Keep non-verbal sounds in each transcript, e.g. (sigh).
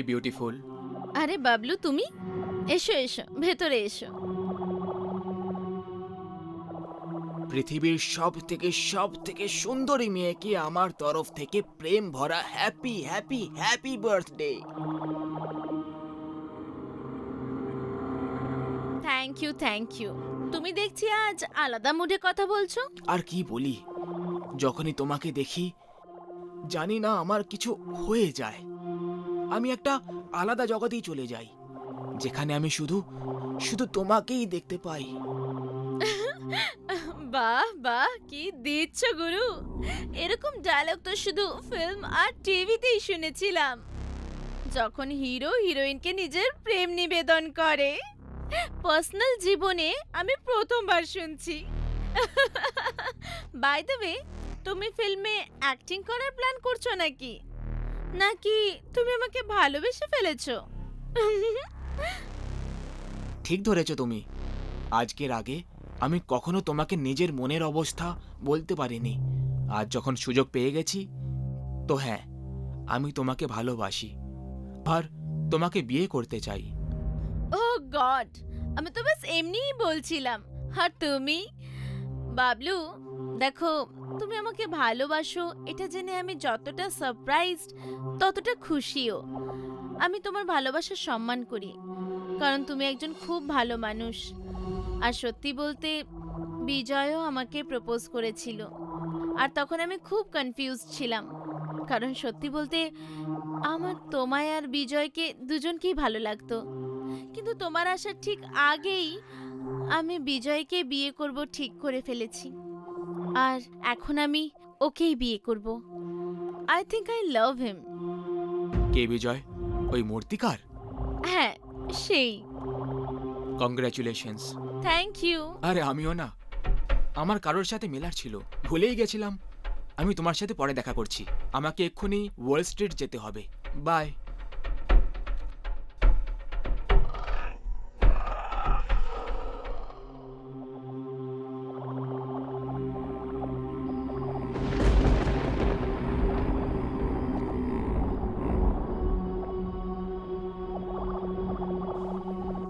Hi beautiful আরে বাবলু তুমি? এসো এসো ভেতরে এসো। পৃথিবীর সব থেকে সব থেকে সুন্দরী মেয়েকে আমার তরফ থেকে প্রেম ভরা happy happy happy birthday thank you thank you তুমি দেখছি আজ আলাদা মুডে কথা বলছো? আর কি বলি? যখনই তোমাকে দেখি জানি না আমার কিছু হয়ে যায়। আমি একটা আলাদা জগতেই চলে যাই, যেখানে আমি শুধু শুধু তোমাকেই দেখতে পাই। (laughs) বাহ বাহ, কি দিচ্ছ গুরু। এরকম ডায়লগ তো শুধু ফিল্ম আর টিভিতেই শুনেছিলাম। যখন হিরো হিরোইনকে নিজের প্রেম নিবেদন করে পার্সোনাল জীবনে আমি প্রথমবার শুনছি। বাই দ্য ওয়ে তুমি ফিল্মে অ্যাক্টিং করার প্ল্যান করছ নাকি? নাকি তুমি আমাকে ভালোবেসে ফেলেছো? ঠিক ধরেছো তুমি। আজকের আগে আমি কখনো তোমাকে নিজের মনের অবস্থা বলতে পারিনি। আজ যখন সুযোগ পেয়ে গেছি তো হ্যাঁ আমি তোমাকে ভালোবাসি। আর তোমাকে বিয়ে করতে চাই। ও গড আমি তো বাস এমনিই বলছিলাম। আর তুমি? বাবলু দেখো, তুমি আমাকে ভালোবাসো, এটা জেনে আমি যতটা সারপ্রাইজড ততটা খুশিও। আমি তোমার ভালোবাসার সম্মান করি, কারণ তুমি একজন খুব ভালো মানুষ। আর সত্যি বলতে, বিজয়ও আমাকে প্রপোজ করেছিল। আর তখন আমি খুব কনফিউজ ছিলাম, কারণ সত্যি বলতে, আমার, তোমায় আর বিজয়কে দুজনকেই ভালো লাগতো। কিন্তু তোমার আসার ঠিক আগেই, আমি বিজয়কে বিয়ে করব ঠিক করে ফেলেছি। আর এখন আমি ওকেই বিয়ে করব। I think I love him কে বিজয়? ওই মূর্তিকার? হ্যাঁ সেই। কংগ্রাচুলেশনস থ্যাংক ইউ আরে আমিও না। আমার কারোর সাথে মেলার ছিল। ভুলেই গেছিলাম। আমি তোমার সাথে পরে দেখা করছি। আমাকে এক্ষুনি ওয়াল স্ট্রিট যেতে হবে। বাই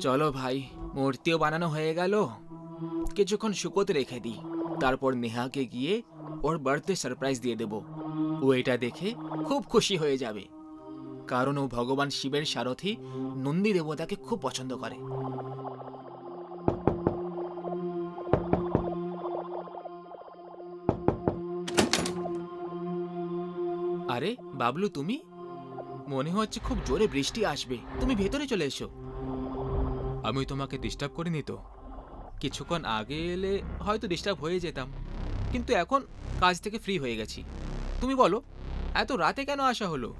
চলো ভাই, মূর্তিও বানানো হয়ে গেল। কিছুক্ষণ শুকোতে রেখে দিই, তারপর নেহাকে গিয়ে ওর বার্থডে সারপ্রাইজ দিয়ে দেব। ও এটা দেখে খুব খুশি হয়ে যাবে। কারণ ও ভগবান শিবের সারথি নন্দী দেবতাকে খুব পছন্দ করে। আরে, বাবলু, তুমি? মনে হচ্ছে খুব জোরে বৃষ্টি আসবে। তুমি ভেতরে চলে এসো। আমি তোমাকে ডিস্টার্ব করিনি তো? কিছুক্ষণ আগে এলে হয়তো ডিস্টার্ব হয়ে যেতাম। কিন্তু এখন কাজ থেকে ফ্রি হয়ে গেছি। তুমি বলো, এত রাতে কেন আসা হলো?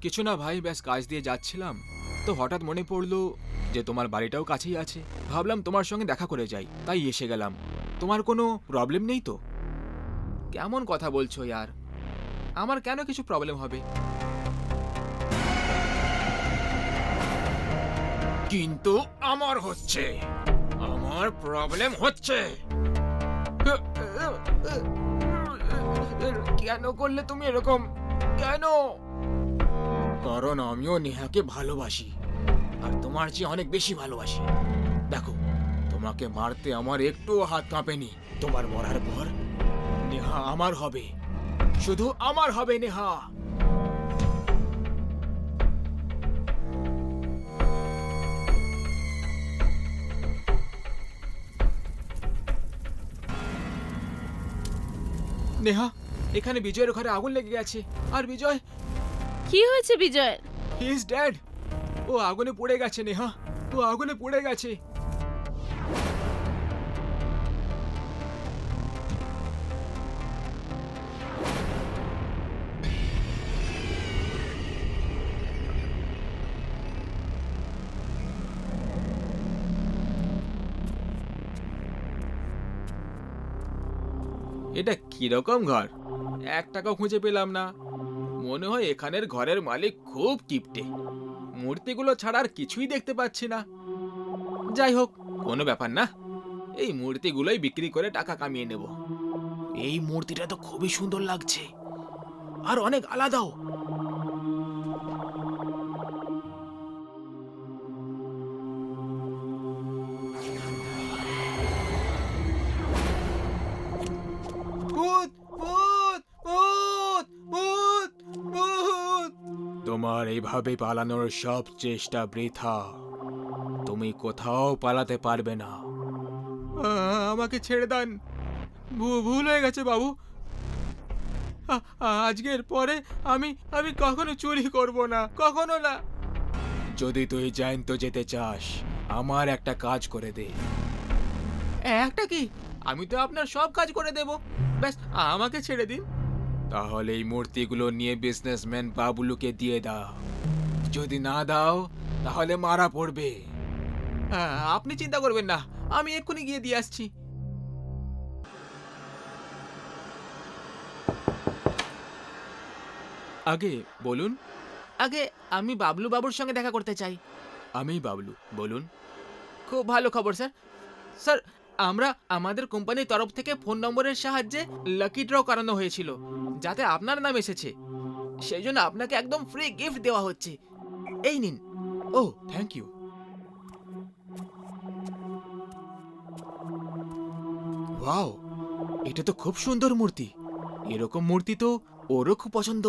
কিছু না ভাই, ব্যাস কাজ দিয়ে যাচ্ছিলাম। তো হঠাৎ মনে পড়ল যে তোমার বাড়িটাও কাছেই আছে। ভাবলাম তোমার সঙ্গে দেখা করে যাই, তাই এসে গেলাম। তোমার কোনো প্রবলেম নেই তো? কেমন কথা বলছো, ইয়ার? আমার কেন কিছু প্রবলেম হবে? কিন্তু আমার হচ্ছে। আমার প্রবলেম হচ্ছে। কেন করলে তুমি এরকম? কেন? কারণ আমিও নেহাকে ভালোবাসি আর তোমার চেয়ে অনেক বেশি ভালোবাসি। দেখো তোমাকে মারতে আমার একটুও হাত কাঁপেনি। তোমার মরার পর নেহা আমার হবে। শুধু আমার হবে নেহা। নেহা এখানে বিজয়ের ঘরে আগুন লেগে গেছে। আর বিজয়? কি হয়েছে বিজয় হি ইজ ড্যাড ও আগুনে পড়ে গেছে নেহা। ও আগুনে পড়ে গেছে। কীরকম ঘর? এক টাকাও খুঁজে পেলাম না। মনে হয় এখানের ঘরের মালিক খুব কিপটে। মূর্তিগুলো ছাড়া আর কিছুই দেখতে পাচ্ছি না। যাই হোক, কোনো ব্যাপার না। এই মূর্তিগুলোই বিক্রি করে টাকা কামিয়ে নেব। এই মূর্তিটা তো খুবই সুন্দর লাগছে। আর অনেক আলাদাও। তোমার এইভাবে পালানোর সব চেষ্টা বৃথা। তুমি কোথাও পালাতে পারবে না। আমাকে ছেড়ে দেন। ভুল হয়ে গেছে বাবু। আজকের পরে আমি আমি কখনো চুরি করব না কখনো না। যদি তুই জ্যান্ত যেতে চাস আমার একটা কাজ করে দে। একটা কি? আমি তো আপনার সব কাজ করে দেব। ব্যাস আমাকে ছেড়ে দিন। তাহলে এই মূর্তিগুলো নিয়ে বিজনেসম্যান বাবুলুকে দিয়ে দাও। যদি না দাও তাহলে মারা পড়বে। হ্যাঁ, আপনি চিন্তা করবেন না আমি এক্ষুনি গিয়ে দিয়ে আসছি। আগে বলুন। আগে আমি বাবলু বাবুর সঙ্গে দেখা করতে চাই। আমি বাবলু বলুন। খুব ভালো খবর স্যার। স্যার আমরা আমাদের কোম্পানির তরফ থেকে ফোন নম্বরের সাহায্যে লাকি ড্র করানো হয়েছিল, যাতে আপনার নাম এসেছে। সেই জন্য আপনাকে একদম ফ্রি গিফট দেওয়া হচ্ছে। এই নিন। ও থ্যাংক ইউ ওয়াও এটা তো খুব সুন্দর মূর্তি। এরকম মূর্তি তো ওরও খুব পছন্দ।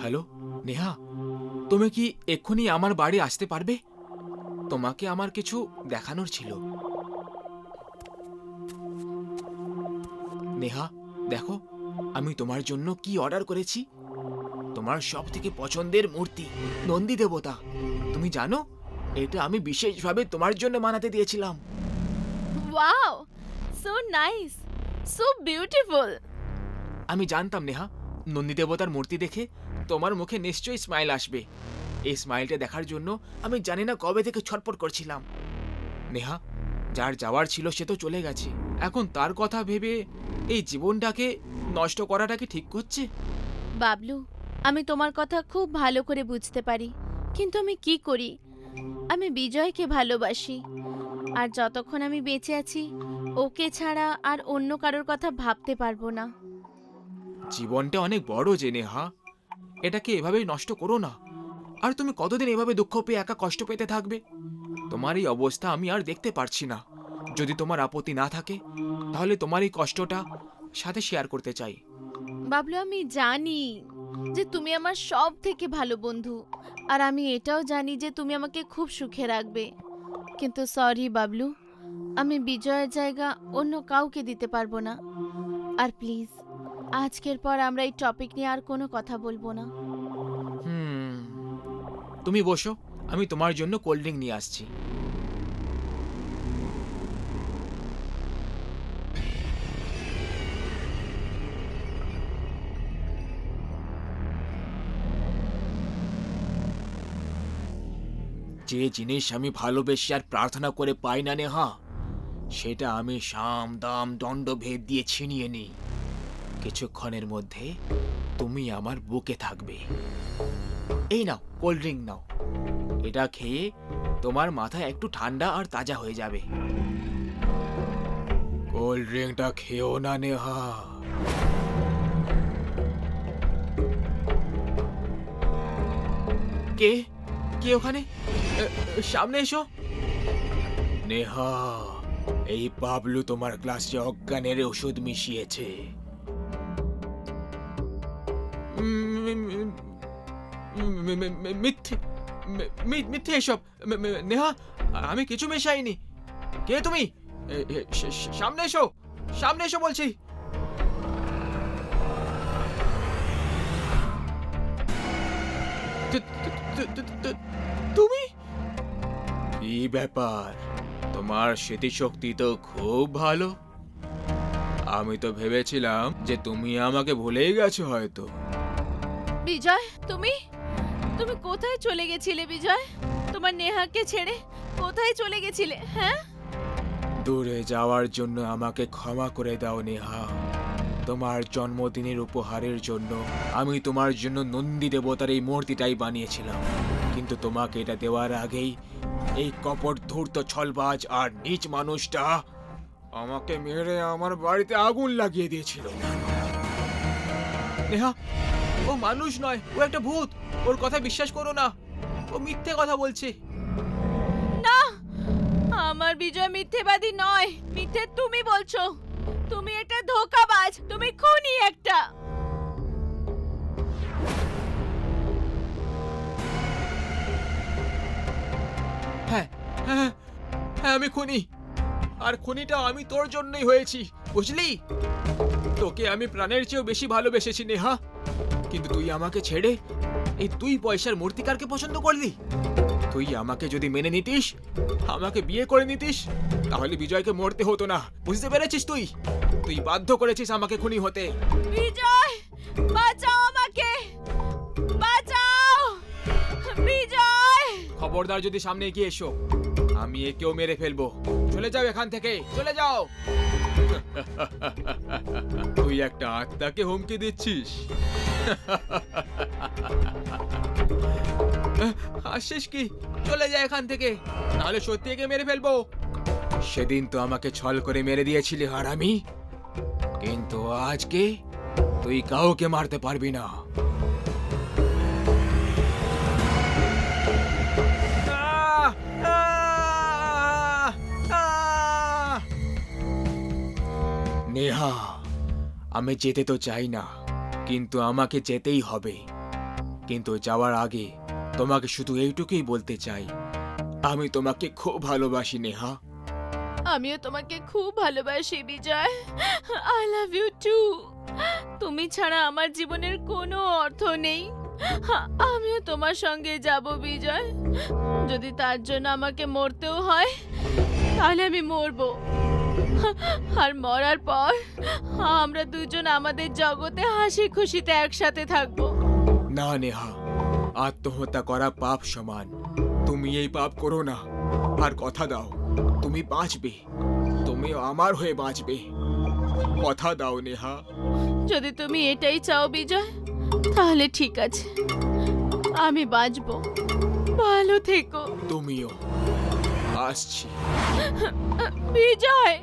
হ্যালো নেহা, তুমি কি এক্ষুনি আমার বাড়ি আসতে পারবে? তোমাকে আমার কিছু দেখানোর ছিল। নেহা দেখো আমি তোমার জন্য কি অর্ডার করেছি? তোমার সব থেকে পছন্দের মূর্তি নন্দী দেবতা। তুমি জানো এটা আমি বিশেষভাবে তোমার জন্য বানাতে দিয়েছিলাম। Wow so nice so beautiful. আমি জানতাম নেহা নন্দী দেবতার মূর্তি দেখে তোমার মুখে নিশ্চয়ই স্মাইল আসবে। এই স্মাইলটা দেখার জন্য আমি জানি না কবে থেকে ছটপট করছিলাম। নেহা যার যাওয়ার ছিল সে তো চলে গেছে। এখন তার কথা ভেবে এই জীবনটাকে নষ্ট করাটা কি ঠিক করছে? বাবলু আমি তোমার কথা খুব ভালো করে বুঝতে পারি। কিন্তু আমি কি করি? আমি বিজয়কে ভালোবাসি। আর যতক্ষণ আমি বেঁচে আছি ওকে ছাড়া আর অন্য কারোর কথা ভাবতে পারব না। জীবনটা অনেক বড় যে নেহা। এটাকে এভাবেই নষ্ট করো না। আর তুমি কতদিন এভাবে দুঃখ পেয়ে একা কষ্ট পেতে থাকবে? তোমার এই অবস্থা আমি আর দেখতে পারছি না। যদি তোমার আপত্তি না থাকে, তাহলে তোমার এই কষ্টটা সাথে শেয়ার করতে চাই। বাবলু, আমি জানি যে তুমি আমার সব থেকে ভালো বন্ধু, আর আমি এটাও জানি যে তুমি আমাকে খুব সুখে রাখবে। কিন্তু সরি বাবলু, আমি বিজয়ের জায়গা অন্য কাউকে দিতে পারব না। আর প্লিজ আজকের পর আমরা এই টপিক নিয়ে আর কোনো কথা বলব না। তুমি বসো, আমি তোমার জন্য কোল্ড ড্রিঙ্ক নিয়ে আসছি। যে জিনিস আমি ভালোবেসে আর প্রার্থনা করে পাই না নেহা, সেটা আমি সাম, দাম দণ্ডভেদ দিয়ে ছিনিয়ে নিই। কিছুক্ষণের মধ্যে তুমি আমার বুকে থাকবে। এই নাও কোল্ড ড্রিঙ্ক নাও। এটা খেয়ে তোমার মাথা একটু ঠান্ডা আর তাজা হয়ে যাবে। কোল্ড ড্রিঙ্কটা খেও না নেহা। কে? কে ওখানে? সামনে এসো। নেহা এই পাবলু তোমার গ্লাসে অজ্ঞানের ওষুধ মিশিয়েছে। মিথ্যে মিথ্যে এসব। নেহা আমি কিছু মেশাইনি। কে তুমি? সামনে এসো সামনে এসো বলছি। তুমি? কি ব্যাপার? তোমার স্মৃতিশক্তি তো খুব ভালো। আমি তো ভেবেছিলাম যে তুমি আমাকে ভুলেই গেছো হয়তো। বিজয় তুমি? তুমি কোথায় চলে গেছিলে, বিজয়? তোমার নেহাকে ছেড়ে কোথায় চলে গেছিলে হ্যাঁ? দূরে যাওয়ার জন্য আমাকে ক্ষমা করে দাও, নেহা। তোমার জন্মদিনের উপহারের জন্য আমি তোমার জন্য নন্দী দেবতার এই মূর্তিটাই বানিয়েছিলাম। কিন্তু তোমাকে এটা দেওয়ার আগেই এই কপট ধূর্ত ছলবাজ আর নিচ মানুষটা আমাকে মেরে আমার বাড়িতে আগুন লাগিয়ে দিয়েছিল। নেহা ও মানুষ নয় ও একটা ভূত। ওর কথা বিশ্বাস করো না। ও মিথ্যে কথা বলছে। না আমার বিজয় মিথ্যেবাদী নয়। মিথ্যে তুমি বলছো। তুমি একটা ধোকাবাজ তুমি খুনি একটা। হ্যাঁ হ্যাঁ হ্যাঁ আমি খুনি। আর খুনিটা আমি তোর জন্যই হয়েছি বুঝলি? তোকে আমি প্রাণের চেয়েও বেশি ভালোবেসেছি নেহা। কিন্তু তুই আমাকে ছেড়ে এই তুই পয়সার মূর্তিকারকে পছন্দ করলি? তুই আমাকে যদি মেনে নিতিস আমাকে বিয়ে করে নিতিস তাহলে বিজয়কে মরতে হতো না। বুঝতে পেরেছিস তুই? তুই বাধ্য করেছিস আমাকে খুনি হতে। বিজয় বাঁচাও আমাকে! বাঁচাও! বিজয়! খবরদার যদি সামনে এগিয়ে এসো আমি একেও মেরে ফেলব। চলে যাও এখান থেকে চলে যাও! তুই একটা আত্মাকে হুমকি দিচ্ছিস। আসিস কি? চলে যায় এখান থেকে। নাহলে সত্যি একে মেরে ফেলব। সেদিন তো আমাকে ছল করে মেরে দিয়েছিলি হারামি। কিন্তু আজকে তুই কাউকে মারতে পারবি না। নেহা আমি যেতে তো চাই না, কিন্তু আমাকে যেতেই হবে। কিন্তু যাওয়ার আগে তোমাকে শুধু এইটুকুই বলতে চাই। আমি তোমাকে খুব ভালোবাসি, নেহা। আমিও তোমাকে খুব ভালোবাসি, Bijoy. I love you too তুমি ছাড়া আমার জীবনের কোনো অর্থ নেই। আমিও তোমার সঙ্গে যাব, বিজয়। যদি তার জন্য আমাকে মরতেও হয়, তাহলে আমি মরবো। আর মরার পর আমরা দুজন আমাদের জগতে হাসি খুশিতে একসাথে থাকব। না নেহা আত্মহত্যা করা পাপ সমান। তুমি এই পাপ করো না। আর কথা দাও তুমি বাঁচবে। তুমি আমার হয়ে বাঁচবে। কথা দাও নেহা। যদি তুমি এটাই চাও বিজয় তাহলে ঠিক আছে। আমি বাঁচবো। ভালো থেকো। তুমিও। আসছি। বিজয়!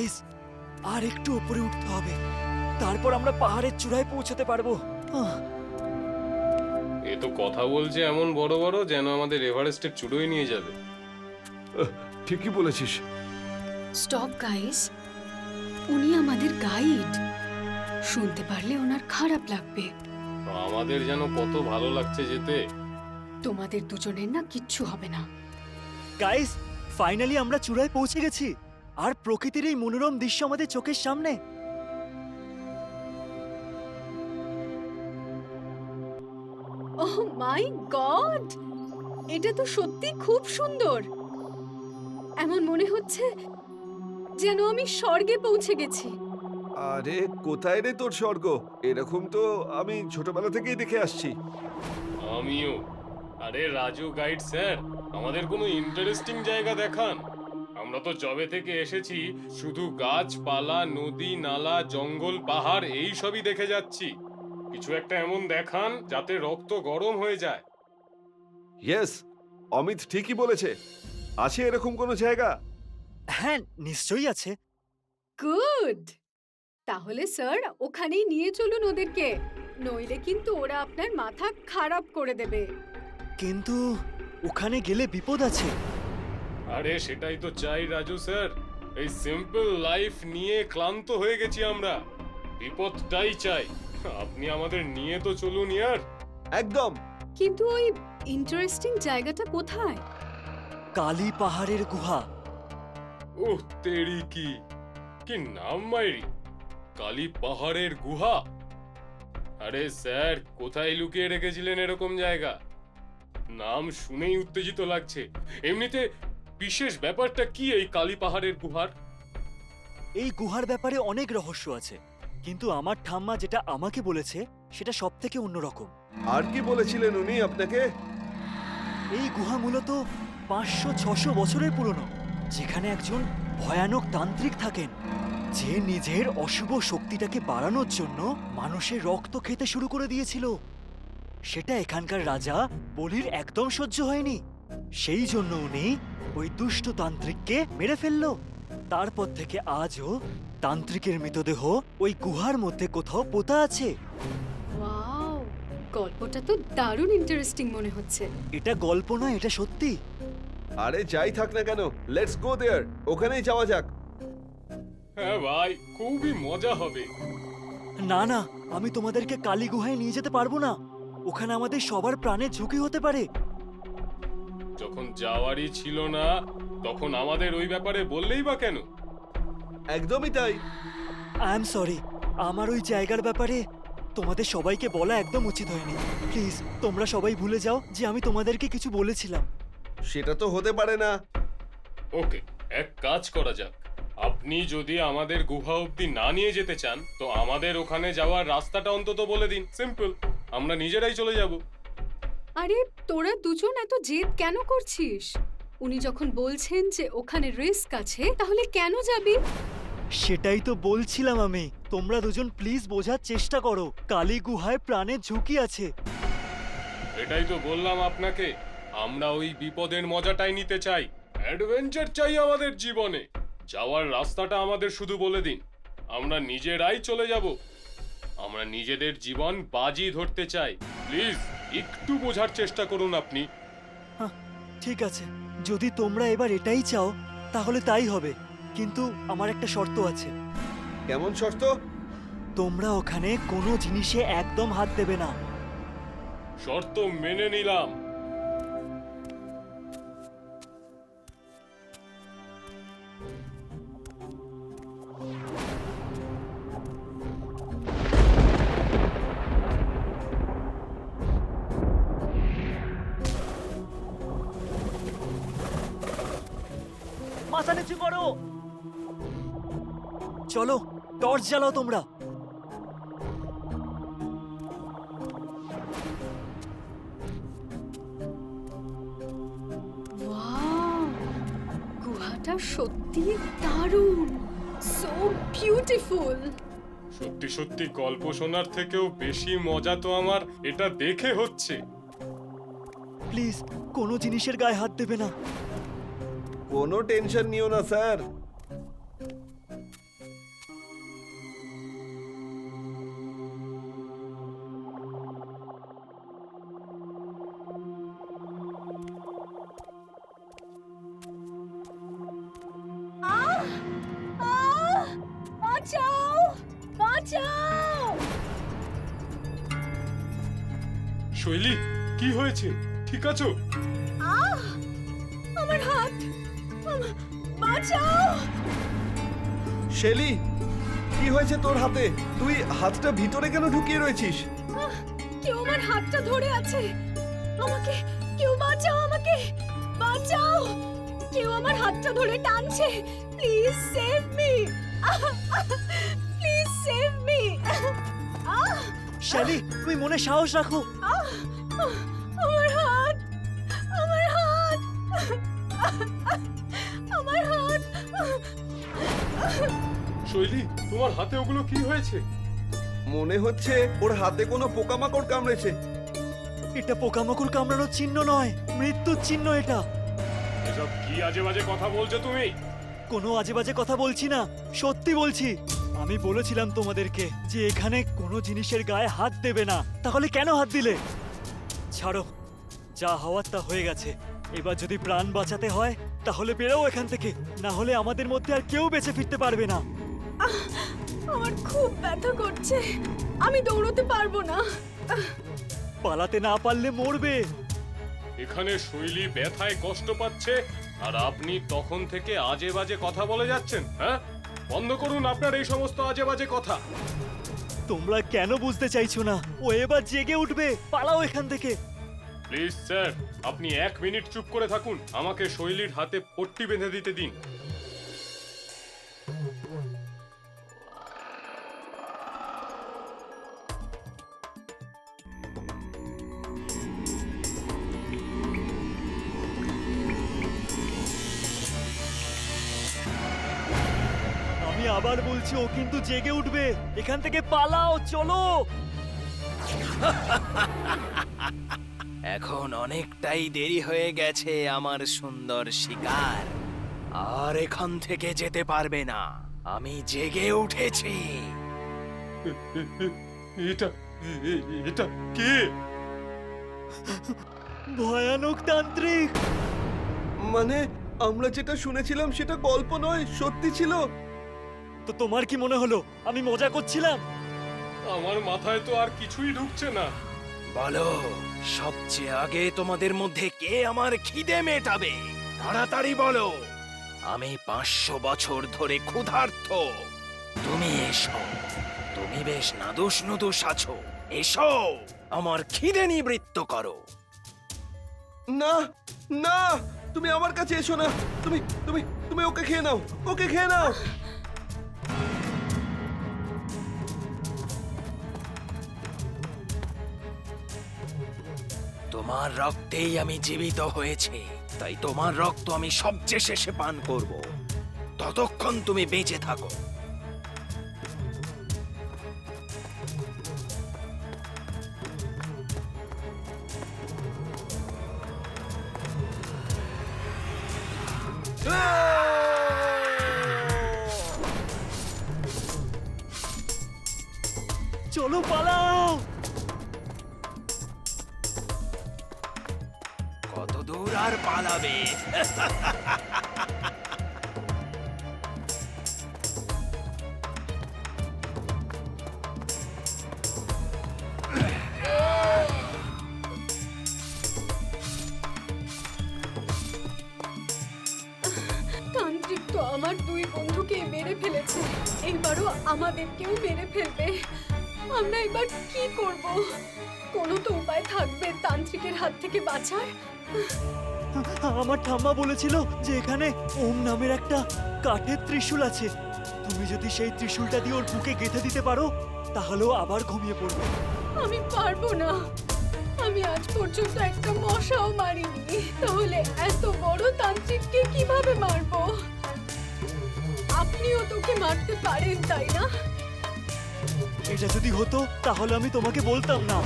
গাইস আর একটু উপরে উঠতে হবে। তারপর আমরা পাহাড়ের চূড়ায় পৌঁছতে পারব। আহ, এ তো কথা বলছে এমন বড় বড় যেন আমাদের এভারেস্টের চূড়োয় নিয়ে যাবে। ঠিকই বলেছিস। Stop guys. উনি আমাদের গাইড। শুনতে পারলে ওনার খারাপ লাগবে। আমাদের যেন কত ভালো লাগছে যেতে। তোমাদের দুজনের না কিচ্ছু হবে না। গাইস ফাইনালি আমরা চূড়ায় পৌঁছে গেছি। আর প্রকৃতির এই মনোরম দৃশ্য আমাদের চোখের সামনে। ওহ মাই গড এটা তো সত্যি খুব সুন্দর। এমন মনে হচ্ছে যেন আমি স্বর্গে পৌঁছে গেছি। আরে কোথায় রে তোর স্বর্গ? এরকম তো আমি ছোটবেলা থেকেই দেখে আসছি। আমিও। আরে রাজু গাইড স্যার আমাদের কোনো ইন্টারেস্টিং জায়গা দেখান। আমরা তো জবে থেকে এসেছি শুধু গাছপালা নদী নালা জঙ্গল পাহাড় এই সবই দেখে যাচ্ছি। কিছু একটা এমন দেখান যাতে রক্ত গরম হয়ে যায়। ইয়েস অমিত ঠিকই বলেছে। আছে এরকম কোনো জায়গা? হ্যাঁ নিশ্চয়ই আছে। গুড! তাহলে স্যার ওখানেই নিয়ে চলুন ওদেরকে। নইলে কিন্তু ওরা আপনার মাথা খারাপ করে দেবে। কিন্তু ওখানে গেলে বিপদ আছে। আরে সেটাই তো চাই রাজু স্যার। এই সিম্পল লাইফ নিয়ে ক্লান্ত হয়ে গেছি আমরা। বিপদটাই চাই। আপনি আমাদের নিয়ে তো চলুন ইয়ার। একদম। কিন্তু ওই ইন্টারেস্টিং জায়গাটা কোথায়? কালী পাহাড়ের গুহা। ওহ তেরি কি। কি নাম মাইরি। কালী পাহাড়ের গুহা। আরে স্যার কোথায় লুকিয়ে রেখেছিলেন এরকম জায়গা? নাম শুনেই উত্তেজিত লাগছে। এমনিতে বিশেষ ব্যাপারটা কি এই কালী পাহাড়ের গুহার? এই গুহার ব্যাপারে অনেক রহস্য আছে কিন্তু আমার ঠাম্মা যেটা আমাকে বলেছে সেটা সব থেকে অন্যরকম। আর কি বলেছিলেন উনি আপনাকে? এই গুহা মূলত পাঁচশো ছশো বছরের পুরনো যেখানে একজন ভয়ানক তান্ত্রিক থাকেন যে নিজের অশুভ শক্তিটাকে বাড়ানোর জন্য মানুষের রক্ত খেতে শুরু করে দিয়েছিল। সেটা এখানকার রাজা বলির একদম সহ্য হয়নি। সেই জন্য উনি ওই দুষ্ট তান্ত্রিককে মেরে ফেলল। তারপর থেকে আজও তান্ত্রিকের মৃতদেহ ওই গুহার মধ্যে কোথাও পোতা আছে। ওয়াও গল্পটা তো দারুণ ইন্টারেস্টিং মনে হচ্ছে। এটা গল্প নয় এটা সত্যি। আরে যাই থাক না কেন লেটস গো দেয়ার ওখানেই যাওয়া যাক। হ্যাঁ ভাই খুবই মজা হবে। না না আমি তোমাদেরকে কালী গুহায় নিয়ে যেতে পারব না। ওখানে আমাদের সবার প্রাণের ঝুঁকি হতে পারে। যখন যাওয়ারই ছিল না তখন আমাদের ওই ব্যাপারে বললেই বা কেন? একদমই তাই। আই এম সরি আমার ওই জায়গার ব্যাপারে তোমাদের সবাইকে বলা একদম উচিত হয়নি। প্লিজ তোমরা সবাই ভুলে যাও যে আমি তোমাদেরকে কিছু বলেছিলাম। সেটা তো হতে পারে না। ওকে এক কাজ করা যাক। আপনি যদি আমাদের গুহা অব্দি না নিয়ে যেতে চান তো আমাদের ওখানে যাওয়ার রাস্তাটা অন্তত বলে দিন। সিম্পল আমরা নিজেরাই চলে যাব। আরে তোরা দুজন এত জেদ কেন করছিস? উনি যখন বলছেন যে ওখানে রিস্ক আছে তাহলে কেন যাবি? সেটাই তো বলছিলাম আমি। তোমরা দুজন প্লিজ বোঝার চেষ্টা করো। কালী গুহায় প্রাণের ঝুঁকি আছে। এটাই তো বললাম আপনাকে। আমরা ওই বিপদের মজাটাই নিতে চাই। অ্যাডভেঞ্চার চাই আমাদের জীবনে। যাওয়ার রাস্তাটা আমাদের শুধু বলে দিন। আমরা নিজেরাই চলে যাব। আমরা নিজেদের জীবন বাজি ধরতে চাই। প্লিজ একটু বোঝার চেষ্টা করুন আপনি। ঠিক আছে। যদি তোমরা এবার এটাই চাও তাহলে তাই হবে। কিন্তু আমার একটা শর্ত আছে। কেমন শর্ত? তোমরা ওখানে কোনো জিনিসে একদম হাত দেবে না। শর্ত মেনে নিলাম। চলো টর্চ জ্বালাও তোমরা। গুহাটা সত্যি দারুণ সো বিউটিফুল সত্যি সত্যি গল্প শোনার থেকেও বেশি মজা তো আমার এটা দেখে হচ্ছে। প্লিজ কোনো জিনিসের গায়ে হাত দেবে না। কোনো টেনশন নিও না স্যার। কি হয়েছে? ঠিক আছো? আমার হাত! আম- বাঁচাও! শেলি কি হয়েছে তোর হাতে? তুই হাতটা ভিতরে কেন ঢুকিয়ে রয়েছিস? কেউ আমার হাতটা ধরে আছে। আমাকে কেউ বাঁচাও আমাকে! বাঁচাও! কেউ আমার হাতটা ধরে টানছে! Please save me! Please save me! Shelly তুমি মনে সাহস রাখো। আমার হাত আমার হাত আমার হাত। শৈলী তোমার হাতে ওগুলো কি হয়েছে? মনে হচ্ছে ওর হাতে কোনো পোকামাকড় কামড়েছে। এটা পোকামাকড় কামড়ানোর চিহ্ন নয় মৃত্যুর চিহ্ন এটা। এসব কি আজে বাজে কথা বলছো তুমি? কোনো আজে বাজে কথা বলছি না সত্যি বলছি। আমি বলেছিলাম তোমাদেরকে যে এখানে কোনো জিনিসের গায়ে হাত দেবে না। তাহলে কেন হাত দিলে? ছাড়ো। যা হওয়ার তা হয়ে গেছে। এবার যদি প্রাণ বাঁচাতে হয় তাহলে বেরোও এখান থেকে। না হলে আমাদের মধ্যে আর কেউ বেঁচে ফিরতে পারবে না। আমার খুব ব্যথা করছে। আমি দৌড়তে পারব না। পালাতে না পারলে মরবে। এখানে শৈলী ব্যথায় কষ্ট পাচ্ছে আর আপনি তখন থেকে আজে বাজে কথা বলে যাচ্ছেন হ্যাঁ? বন্ধ করুন আপনার এই সমস্ত আজে বাজে কথা। তোমরা কেন বুঝতে চাইছো না? ও এবার জেগে উঠবে। পালাও এখান থেকে। প্লিজ, স্যার, আপনি এক মিনিট চুপ করে থাকুন। আমাকে শৈলীর হাতে পট্টি বেঁধে দিতে দিন। বলছি ও কিন্তু জেগে উঠবে। এখান থেকে পালাও চলো। এখন অনেকটাই দেরি হয়ে গেছে আমার সুন্দর শিকার। আর এখান থেকে যেতে পারবে না। আমি জেগে উঠেছি। এটা এটা কে? ভয়ানক তান্ত্রিক। মানে আমরা যেটা শুনেছিলাম সেটা গল্প নয় সত্যি ছিল? তো তোমার কি মনে হলো? আমি মজা করছিলাম? আমার মাথায় তো আর কিছুই ঢুকছে না। বলো সবচেয়ে আগে তোমাদের মধ্যে কে আমার খিদে মেটাবে? তাড়াতাড়ি বলো। আমি পাঁচশো বছর ধরে ক্ষুধার্ত। তুমি এসো। তুমি বেশ নাদুস নুদুস আছো। এসো আমার খিদে নিবৃত্ত করো। না না তুমি আমার কাছে এসো না। তুমি তুমি তুমি ওকে খেয়ে নাও ওকে খেয়ে নাও। তোমার রক্তেই আমি জীবিত হয়েছে। তাই তোমার রক্ত আমি সবচেয়ে শেষে পান করব। ততক্ষণ তুমি বেঁচে থাকো। পালাবে তান্ত্রিক তো আমার দুই বন্ধুকে মেরে ফেলেছে। এবারও আমাদেরকেও মেরে ফেলবে। আমরা এবার কি করব? তান্ত্রিকের হাত থেকে বাঁচার? আমার ঠাম্মা বলেছিল যে এখানে ওম নামের একটা কাঠের ত্রিশূল আছে। তুমি যদি সেই ত্রিশূলটা দিয়ে ওর বুকে গেঁথে দিতে পারো তাহলেও আবার ঘুমিয়ে পড়বে। আমি পারব না। আমি আজ পর্যন্ত একটা মশাও মারিনি। তাহলে এত বড় তান্ত্রিককে কীভাবে মারবো? আপনিও তোকে মারতে পারেন তাই না? এটা যদি হতো তাহলে আমি তোমাকে বলতাম না।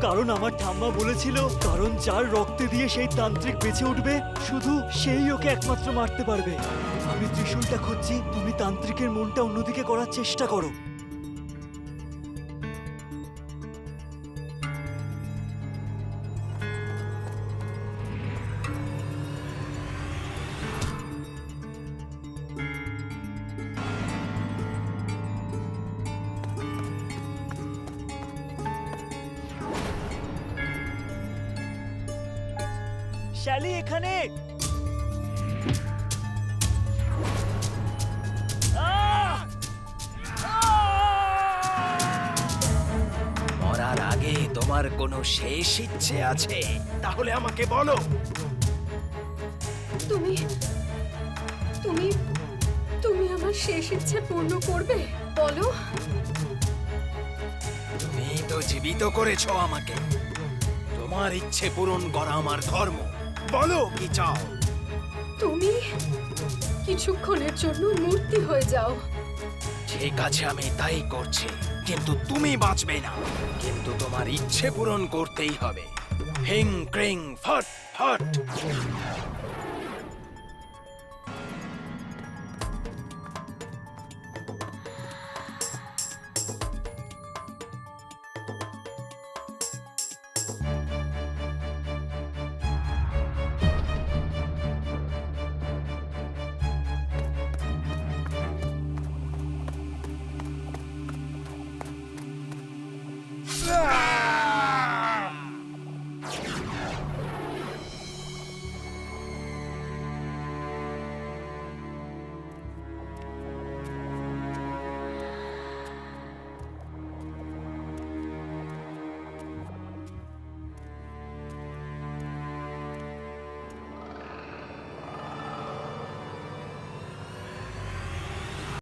কারণ আমার ঠাম্মা বলেছিল, কারণ যার রক্তে দিয়ে সেই তান্ত্রিক বেঁচে উঠবে, শুধু সেই ওকে একমাত্র মারতে পারবে। আমি ত্রিশূলটা খুঁজছি, তুমি তান্ত্রিকের মনটা অন্যদিকে করার চেষ্টা করো। তোমার কোনো শেষ ইচ্ছে আছে? তাহলে আমাকে বলো। তুমি তুমি তুমি আমার শেষ ইচ্ছে পূর্ণ করবে? বলো। তুমি তো জীবিত করেছ আমাকে। তোমার ইচ্ছে পূরণ করা আমার ধর্ম। বলো কি চাও? তুমি কিছুক্ষণের জন্য মূর্তি হয়ে যাও। ঠিক আছে আমি তাই করছি। কিন্তু তুমি বাঁচবে না। কিন্তু তোমার ইচ্ছে পূরণ করতেই হবে। হিং ক্রিং ফট ফট।